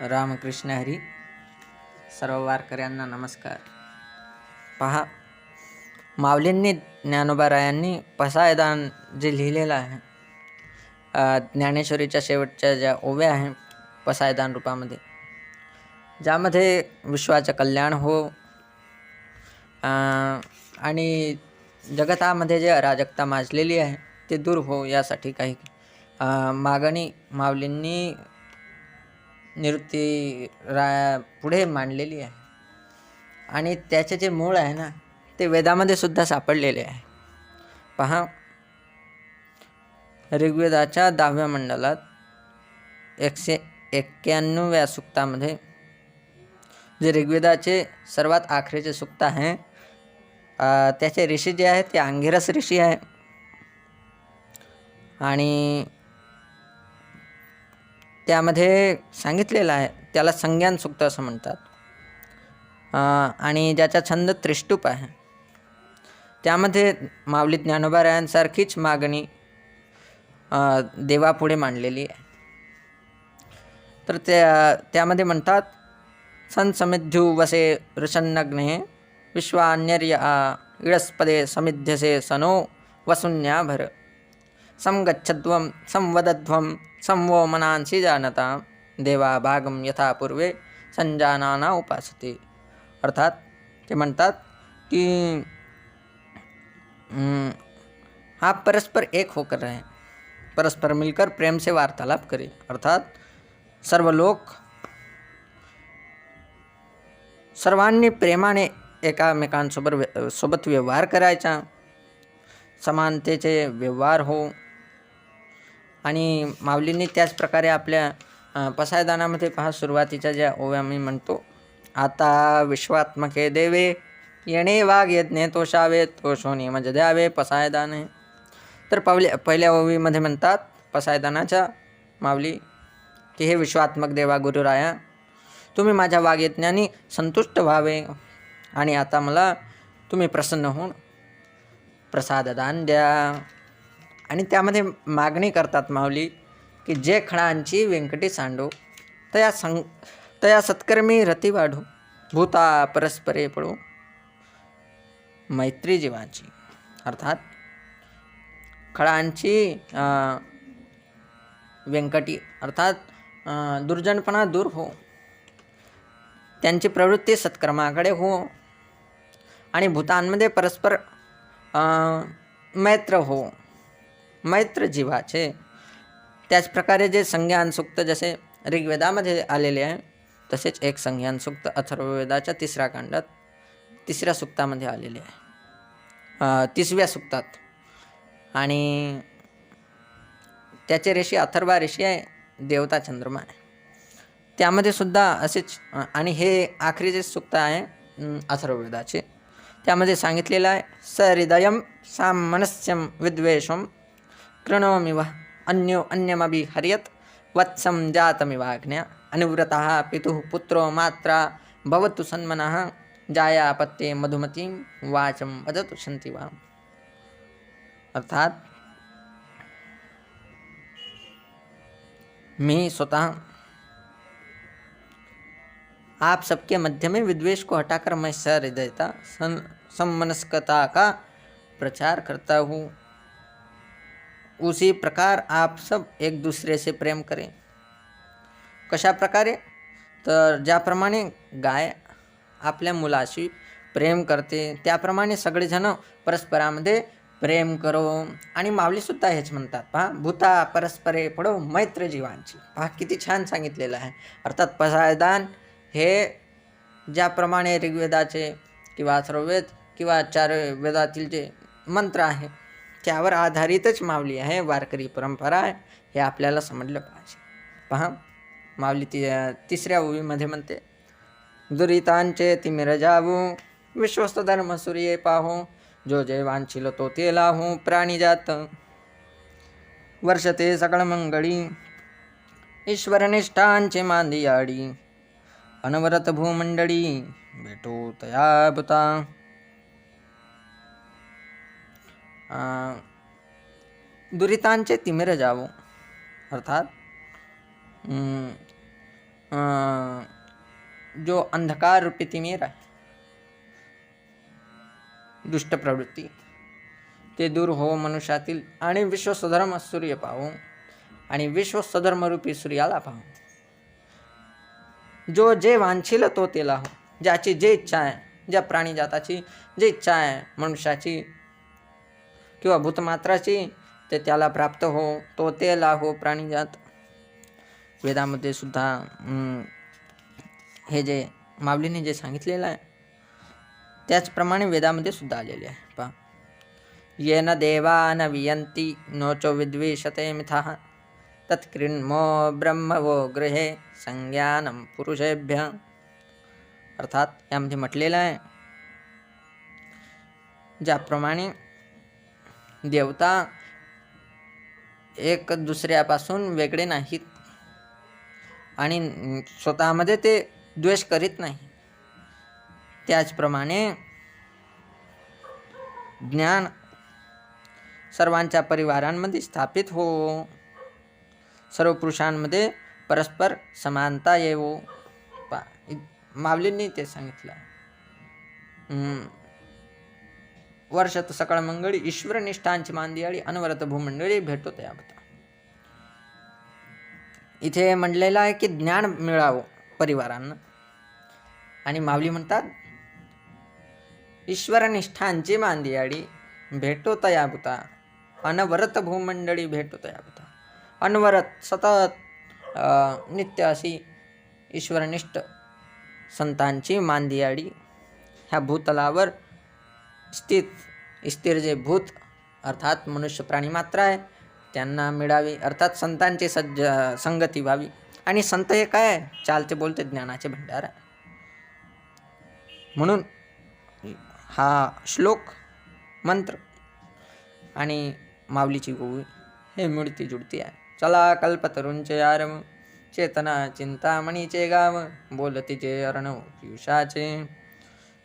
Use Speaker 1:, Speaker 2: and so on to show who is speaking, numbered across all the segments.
Speaker 1: रामकृष्ण हरी सर्व वारकऱ्यांना नमस्कार. पहा माऊलींनी ज्ञानोबारायांनी पसायदान जे लिहिलेलं आहे ज्ञानेश्वरीच्या शेवटच्या ज्या ओव्या आहे पसायदान रूपामध्ये ज्यामध्ये विश्वाचं कल्याण हो आणि जगतामध्ये जे अराजकता माजलेली आहे ते दूर हो यासाठी काही मागणी माऊलींनी निवृत्ती रा पुढे मांडलेली आहे. आणि त्याचे जे मूळ आहे ना ते वेदामध्ये सुद्धा सापडलेले आहे. पहा. ऋग्वेदाच्या दहाव्या मंडलात एकशे एक्क्याण्णव्या सुक्तामध्ये जे ऋग्वेदाचे सर्वात आखरीचे सुक्त आहे त्याचे ऋषी जे आहे ते अंगिरस ऋषी आहे आणि त्यामध्ये सांगितलेलं आहे त्याला संज्ञान सुक्त असं म्हणतात. आणि ज्याचा छंद त्रिष्टूप आहे. त्यामध्ये माऊली ज्ञानोबारायांसारखीच मागणी देवापुढे मांडलेली आहे. तर त्या त्यामध्ये म्हणतात संसमिध्यू वसे ऋषन्नग्ने विश्वान्यर्य इळस्पदे समिध्यसे सनो वसुन्याभर संगच्छध्वं संवदध्वं संवो मनांसि जानता। देवा भागं यथा पूर्वे संजानाना उपासते। अर्थात ते म्हणतात की आप परस्पर एक होकर रहें। परस्पर मिलकर प्रेम से वार्तालाप करें। अर्थात सर्व लोक सर्वांनी प्रेमाने एकामेकांसोबत व्य- सोबत व्यवहार करायचा। समानतेचे व्यवहार हो आणि माऊलींनी त्याच प्रकारे आपल्या पसायदानामध्ये पहा सुरुवातीच्या ज्या ओव्या मी म्हणतो आता विश्वात्मके देवे येणे वाघ यज्ञे तोषावे तोषोनी म्हणजे द्यावे पसायदाने. तर पहिल्या पहिल्या ओवीमध्ये म्हणतात पसायदानाच्या माऊली की हे विश्वात्मक देवा गुरुराया तुम्ही माझ्या वागयज्ञानी संतुष्ट व्हावे. आणि आता मला तुम्ही प्रसन्न होऊन प्रसाददान द्या. आणि त्यामध्ये मागणी करतात माऊली की जे खणांची व्यंकटी सांडो तया सं तया सत्कर्मी रती वाढो भूता परस्परे पडो मैत्री जीवाची. अर्थात खळांची व्यंकटी अर्थात दुर्जनपणा दूर हो त्यांची प्रवृत्ती सत्कर्माकडे हो आणि भूतांमध्ये परस्पर मैत्र हो. मैत्र जीवाचे त्याचप्रकारे जे संज्ञान सुक्त जसे ऋग्वेदामध्ये आलेले आहे तसेच एक संज्ञान सुक्त अथर्ववेदाच्या तिसऱ्या कांडात तिसऱ्या सुक्तामध्ये आलेले आहे. तिसव्या सुक्तात. आणि त्याचे ऋषी अथर्वा ऋषी आहे देवता चंद्रमा आहे. त्यामध्ये सुद्धा असेच आणि हे आखरी जे सुक्त आहे अथर्ववेदाचे त्यामध्ये सांगितलेलं आहे सहृदयम सामनस्यम विद्वेषम कृणोमिव अन्यो अन्यमभि हर्यत। वत्सं जातमिवाज्ञा अनुव्रतः पितुः पुत्रो मात्रा भवतु सन्मनः। जायापत्ये मधुमतीं वाचं वदतु सन्ति वा। अर्थात मैं स्वतः आप सबके मध्य में विद्वेष को हटाकर मैं सहृदयता सन सम्मनस्कता का प्रचार करता हूँ। उसी प्रकार आप सब एक दुसरे से प्रेम करें। कशा प्रकारे? तर ज्याप्रमाणे गाय आपल्या मुलाशी प्रेम करते त्याप्रमाणे सगळेजण परस्परामध्ये प्रेम करो आणि माऊलीसुद्धा हेच म्हणतात पहा भूता परस्परे पडो मैत्र जीवांची. पहा किती छान सांगितलेलं आहे. अर्थात पसायदान हे ज्याप्रमाणे ऋग्वेदाचे किंवा अथर्ववेद किंवा चार वेदातील जे मंत्र आहे त्यावर आधारितच माऊली आहे वारकरी परंपरा आहे हे आपल्याला समजलं पाहिजे. पहा माऊली ती तिसऱ्या ओवीमध्ये म्हणते दुरितांचे तिमिर जावू विश्वस्त धर्म सूर्ये पाहू जो जय वांछिल तो ते लाहू प्राणी जात. वर्षते सकळ मंगळी ईश्वरनिष्ठांचे मांदियाडी अनवरत भूमंडळी भेटो तया बुता दुरितांचे तिमिर जावो अर्थात जो अंधकार रूपी तिमीर आहे दुष्ट प्रवृत्ती ते दूर हो मनुष्यातील आणि विश्वसधर्म सूर्य पाहू आणि विश्व सधर्मरूपी सूर्याला पाहू. जो जे वांछील तो तेला हो ज्याची जे इच्छा आहे ज्या प्राणीजाताची जी इच्छा आहे मनुष्याची किंवा भूतमात्राची ते त्याला प्राप्त हो तो ते लाहो प्राणीजात. वेदामध्ये सुद्धा हे जे माऊलीने जे सांगितलेलं आहे त्याचप्रमाणे वेदामध्ये सुद्धा आलेले आहे. पहा. येन देवा न वियंती नोचो विद्वेषते मिथः तत्कृन्मो ब्रह्म वो गृहे संज्ञानम पुरुषेभ्य. अर्थात यामध्ये म्हटलेलं आहे ज्याप्रमाणे देवता एक दुसऱ्यापासून वेगळे नाहीत. आणि स्वतःमध्ये ते द्वेष करीत नाही. त्याचप्रमाणे ज्ञान सर्वांच्या परिवारांमध्ये स्थापित हो. सर्व पुरुषांमध्ये परस्पर समानता येवो. पा इ- माऊलींनी ते सांगितलं. वर्षात सकळ मंगळी ईश्वर निष्ठांची मांदियाळी अनवरत भूमंडळी भेटतो त्याबद्दल इथे म्हणलेलं आहे की ज्ञान मिळावं परिवारांना. आणि माऊली म्हणतात ईश्वरनिष्ठांची मांदियाळी भेटो तयाभूता अनवरत भूमंडळी भेटो तयाभूता अनवरत सतत नित्य अशी ईश्वरनिष्ठ संतांची मांदियाळी ह्या भूतलावर स्थित स्थिर जे भूत अर्थात मनुष्य प्राणी मात्र आहे त्यांना मिळावी अर्थात संतांची सज्ज संगती व्हावी. आणि संत हे काय आहे? चालते बोलते ज्ञानाचे भंडार आहे. म्हणून हा श्लोक मंत्र आणि माऊलीची गोवी हे मिळती जुळती आहे. चला कल्पतरुंचे आरम चेतना चिंतामणीचे गाव बोलती जे अर्णव पियुषाचे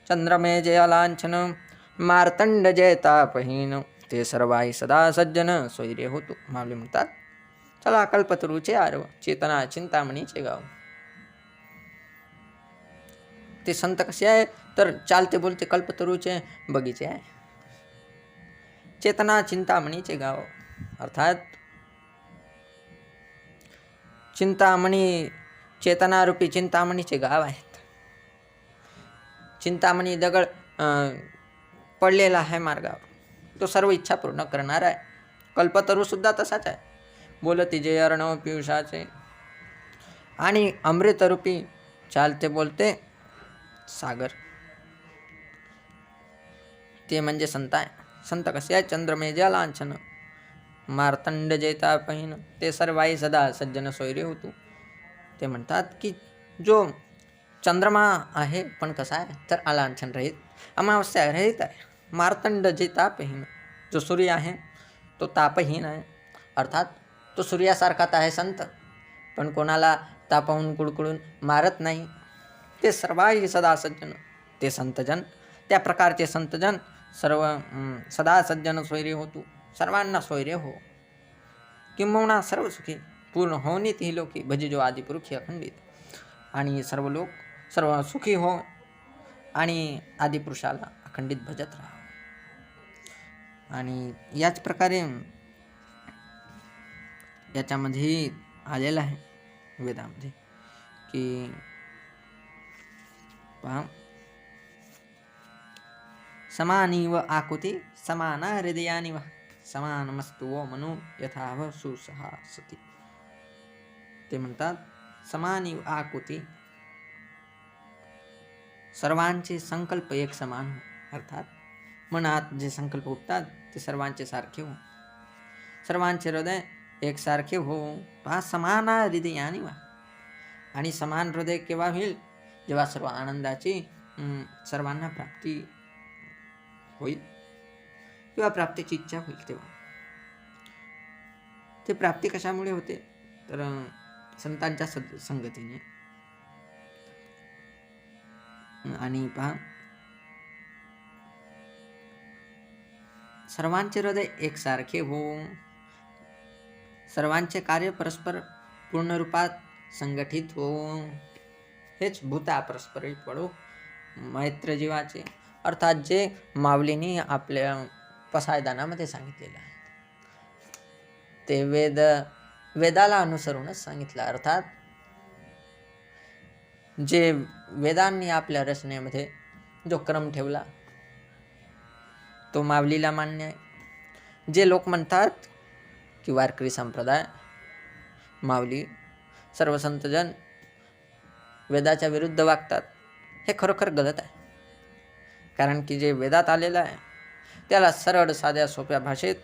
Speaker 1: चंद्रमे जे अलांछन मार्तंड जयतापहीन। ते ते सर्वाई सदा सज्जन स्वैर्य होतो। मावले म्हणतात चला कल्पतरूचे आरव चेतना चिंतामणीचे गाव ते संत कसे आहे? तर चालते बोलते कल्पतरूचे बगीचे आहे. चेतना चिंतामणीचे गाव अर्थात चिंतामणी चेतनारूपी चिंतामणीचे गाव आहेत. चिंतामणी दगड पडलेला आहे मार्गावर. तो सर्व इच्छा पूर्ण करणार आहे. कल्पतरूसुद्धा तसाच आहे. बोलती जय अर्णव पियुषाचे. आणि अमृतरूपी चालते बोलते सागर. ते म्हणजे संत आहे. संत कसे आहे चंद्रमेजा लांछन मार्तंड जेता पहिन ते सर्वाई सदा सज्जन सोयरे होतो. ते म्हणतात की जो चंद्रमा आहे पण कसा आहे? तर अलांछन रहित अमावस्या रहित आहे. मार्तंड जे तापहीन। जो सूर्य आहे तो तापहीन आहे अर्थात तो सूर्यासारखाच आहे संत। पण कोणाला तापवून कुडकुडून मारत नाही ते सर्वाही सदा सज्जन। ते संतजन त्या प्रकारचे संतजन सर्व सदा सज्जन स्वैर्य होतो सर्वांना स्वैर्य हो। किंबहुना सर्व सुखी पूर्ण होनीत ही लोकी भजी जो आदिपुरुषी अखंडित। आणि सर्व लोक सर्व सुखी हो आणि आदिपुरुषाला अखंडित भजत राहा। आणि याच प्रकारे याच्यामध्ये आलेलं आहे वेदामध्ये की पहा. समानीव आकुती समाना हृदयानिव समानमस्तु वो मनो यथाव सुसहा सती ते म्हणतात समानीव आकुती सर्वांचे संकल्प एक समान हो अर्थात मनात जे संकल्प उठतात ते सर्वांचे सारखे हो सर्वांचे हृदय एकसारखे हो पहा समाना हृदयानी वा. आणि समान हृदय केव्हा होईल? जेव्हा सर्व आनंदाची सर्वांना प्राप्ती होईल. किंवा प्राप्तीची इच्छा होईल तेव्हा. ते प्राप्ती कशामुळे होते? तर संतांच्या सद संगतीने. आणि पहा सर्वांचे हृदय एकसारखे हो सर्वांचे कार्य परस्पर पूर्ण रूपात संघटित हो हेच भूता परस्पर पडो मैत्र जीवाचे अर्थात जे माऊलींनी आपल्या पसायदानामध्ये सांगितलेलं आहे. ते वेद वेदाला अनुसरूनच सांगितलं. अर्थात जे वेदांनी आपल्या रचनेमध्ये जो क्रम ठेवला तो माऊलीला मान्य आहे. जे लोक म्हणतात की वारकरी संप्रदाय माऊली सर्व संतजन वेदाच्या विरुद्ध वागतात हे खरोखर गलत आहे. कारण की जे वेदात आलेलं आहे त्याला सरळ साध्या सोप्या भाषेत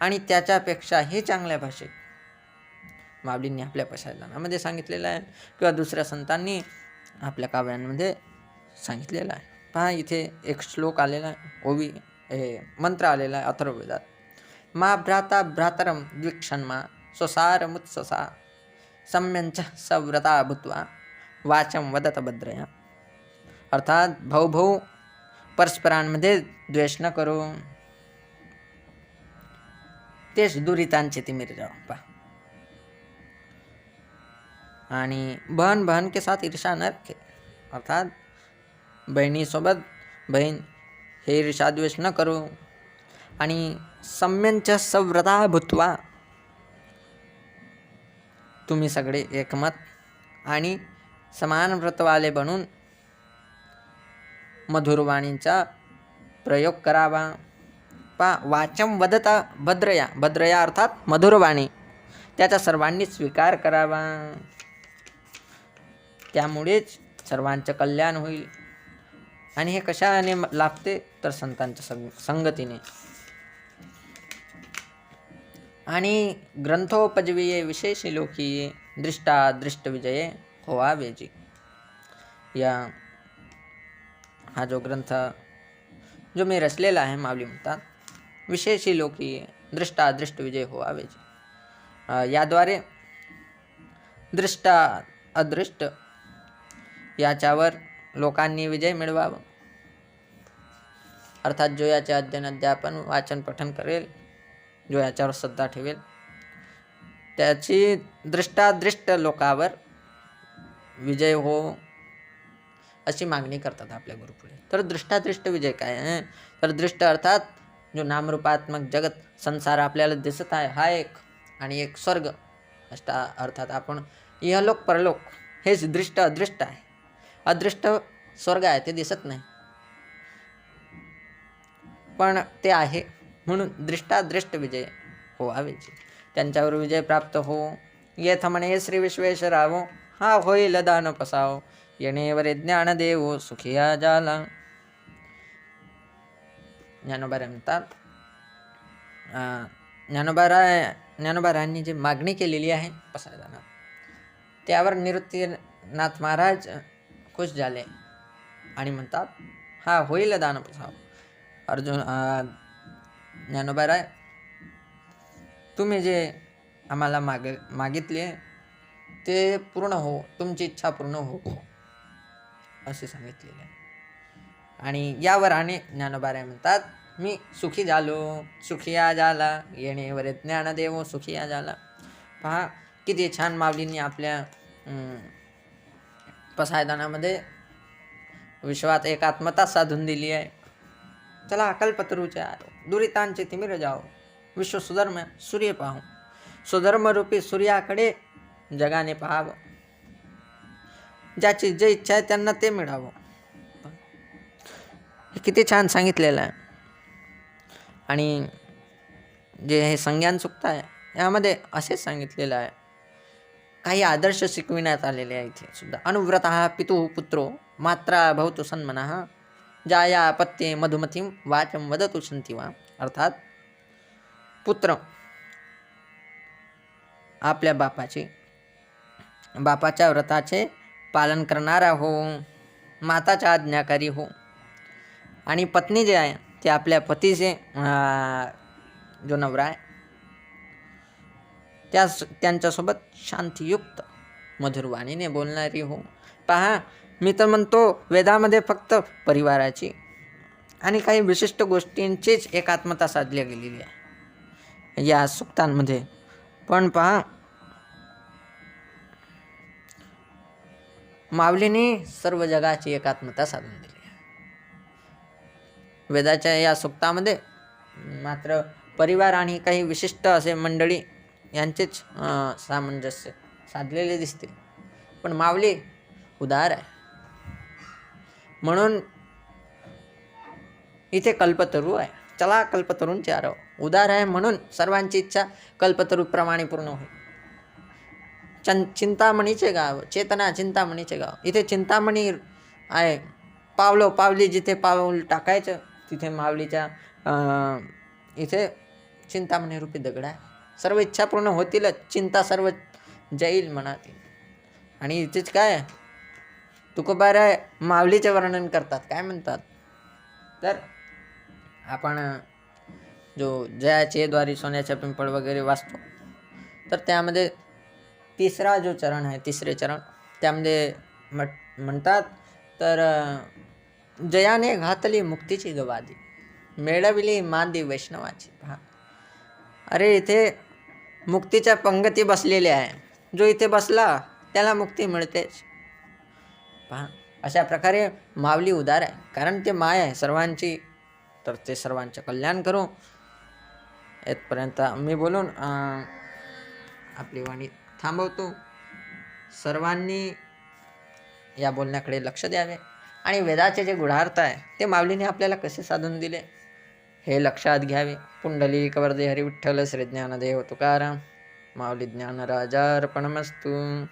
Speaker 1: आणि त्याच्यापेक्षाही चांगल्या भाषेत माऊलींनी आपल्या पशादानामध्ये सांगितलेलं आहे किंवा दुसऱ्या संतांनी आपल्या काव्यांमध्ये सांगितलेलं आहे. पहा इथे एक श्लोक आलेला आहे ओवी. हे मंत्र आलेला आहे अथर्ववेदात मा भ्राता भ्रातरम द्विक्षन्मा स्वसारमुत्ससा सम्यंच सव्रता भूत्वा वाचम वदत भद्रया। अर्थात भाऊ भाऊ परस्परांमध्ये द्वेष न करो। तेच दुरितांचे तिमिर जाओ पा। आणि बहन बहन के साथ ईर्षा न रखे। अर्थात बहिणीसोबत बहीण हे ईर्षाद्वेष न करो. आणि सम्यंच सव्रता भूत्वा तुम्ही सगळे एकमत आणि समान व्रतवाले बनून मधुरवाणीचा प्रयोग करावा. पा वाचम वदता भद्रया भद्रया अर्थात मधुरवाणी. त्याचा सर्वांनी स्वीकार करावा. त्यामुळेच सर्वांचं कल्याण होईल. आणि हे कशाने लाभते? तर संतांच्या संग संगतीने. आणि ग्रंथोपजवीये विशेषी लोकी दृष्टा दृष्टविजये होवा वेजी या हा जो ग्रंथ जो मी रचलेला आहे माऊली म्हणतात विशेषी लोकी दृष्टा दृष्टविजय होवा वेजी याद्वारे दृष्टा अदृष्ट याच्यावर लोकांनी विजय मिळवावा. अर्थात जो याचे अध्ययन अध्यापन वाचन पठन करेल जो याच्यावर श्रद्धा ठेवेल. त्याची दृष्टादृष्ट लोकावर विजय हो अशी मागणी करतात आपल्या गुरुपुढे. तर दृष्टादृष्ट विजय काय आहे तर दृष्ट अर्थात जो नामरूपात्मक जगत संसार आपल्याला दिसत आहे हा एक आणि एक स्वर्ग. अष्टा अर्थात आपण इहलोक परलोक हेच दृष्ट अदृष्ट आहे. अदृष्ट स्वर्ग आहे ते दिसत नाही. पण ते आहे. म्हणून दृष्टादृष्ट विजय हो विजय त्यांच्यावर विजय प्राप्त हो. येथ म्हणे श्री विश्वेश्वरावो हा होईल दान पसाव येणेवर ज्ञान देवो सुखिया जाला. ज्ञानोबारा म्हणतात ज्ञानोबारा ज्ञानोबारांनी जी मागणी केलेली आहे पसायदाना त्यावर निवृत्तीनाथ महाराज खुश झाले आणि म्हणतात हा होईल दान पसाव अर्जुन ज्ञानोबा राय तुम्ही जे आम्हाला माग मागितले ते पूर्ण हो तुमची इच्छा पूर्ण हो, हो असे सांगितलेले. आहे आणि यावर आणि ज्ञानोबाराय म्हणतात मी सुखी झालो सुखिया झाला येणेवर ज्ञानदेव सुखिया झाला. पहा किती छान माऊलींनी आपल्या पसायदानामध्ये विश्वात एकात्मता साधून दिली आहे. चला अकल्पतरूचे आरो। दुरितांचे तिमिर जाओ। विश्व सुधर्म सूर्य पाहू। सुधर्मरूपी सूर्याकडे जगाने पाहावं। ज्याची जे इच्छा आहे त्यांना ते मिळावं। हे किती छान सांगितलेलं आहे। आणि जे हे संज्ञान सुक्त आहे यामध्ये असेच सांगितलेलं आहे काही आदर्श शिकविण्यात आलेले आहे इथे सुद्धा। अनुव्रत पितु पुत्रो मात्रा भवतु सन्मनः। जाया पत्ये मधुमती वाचम वदतु सन्ति वा. अर्थात पुत्र आपल्या बापाचे बापाच्या व्रताचे पालन करणारा हो माताच्या आज्ञाकारी हो. आणि पत्नी जे आहे ते आपल्या पतीचे अं, जो नवरा आहे त्या त्यांच्यासोबत शांतियुक्त मधुरवाणीने बोलणारी हो. पहा मी तर म्हणतो वेदामध्ये फक्त परिवाराची. आणि काही विशिष्ट गोष्टींचीच एकात्मता साधली गेलेली आहे. या सुक्तांमध्ये. पण पहा. माऊलीने सर्व जगाची एकात्मता साधून दिली वेदाच्या या सुक्तामध्ये मात्र परिवार आणि काही विशिष्ट असे मंडळी यांचेच सामंजस्य साधलेले दिसते पण माऊली उदार आहे. म्हणून इथे कल्पतरू आहे. चला कल्पतरूंचे आरव उदार आहे म्हणून सर्वांची इच्छा कल्पतरूप्रमाणे पूर्ण होईल. चं चिंतामणीचे गाव चेतना चिंतामणीचे गाव. इथे चिंतामणी आहे. पावलो पावली जिथे पाऊल टाकायचं तिथे मावलीच्या इथे चिंतामणी रूपी दगड आहे. सर्व इच्छा पूर्ण होतीलच. चिंता सर्व जाईल मनातील. आणि इथेच काय आहे? तुकोबार माऊलीचे वर्णन करतात काय म्हणतात? तर आपण जो जयाचे द्वारी सोन्याच्या पिंपळ वगैरे वाचतो तर त्यामध्ये तिसरा जो चरण आहे तिसरे चरण त्यामध्ये म्हट म्हणतात तर जयाने घातली मुक्तीची गवादी मिळविली मादी वैष्णवाची पहा अरे इथे मुक्तीच्या पंगती बसलेल्या आहे. जो इथे बसला त्याला मुक्ती मिळतेच. पहा. अशा प्रकारे माऊली उदार आहे. कारण ते माय आहे सर्वांची. तर ते सर्वांचे कल्याण करू. येथपर्यंत मी बोलून अं, आपली वाणी थांबवतो. सर्वांनी या बोलण्याकडे लक्ष द्यावे. आणि वेदाचे जे गुढार्थ आहे ते माऊलीने आपल्याला कसे साधून दिले? हे लक्षात घ्यावे. पुंडली कवर्दे हरी विठ्ठल श्री ज्ञानदेव तुकाराम. माऊली ज्ञानराजार्पणमस्तू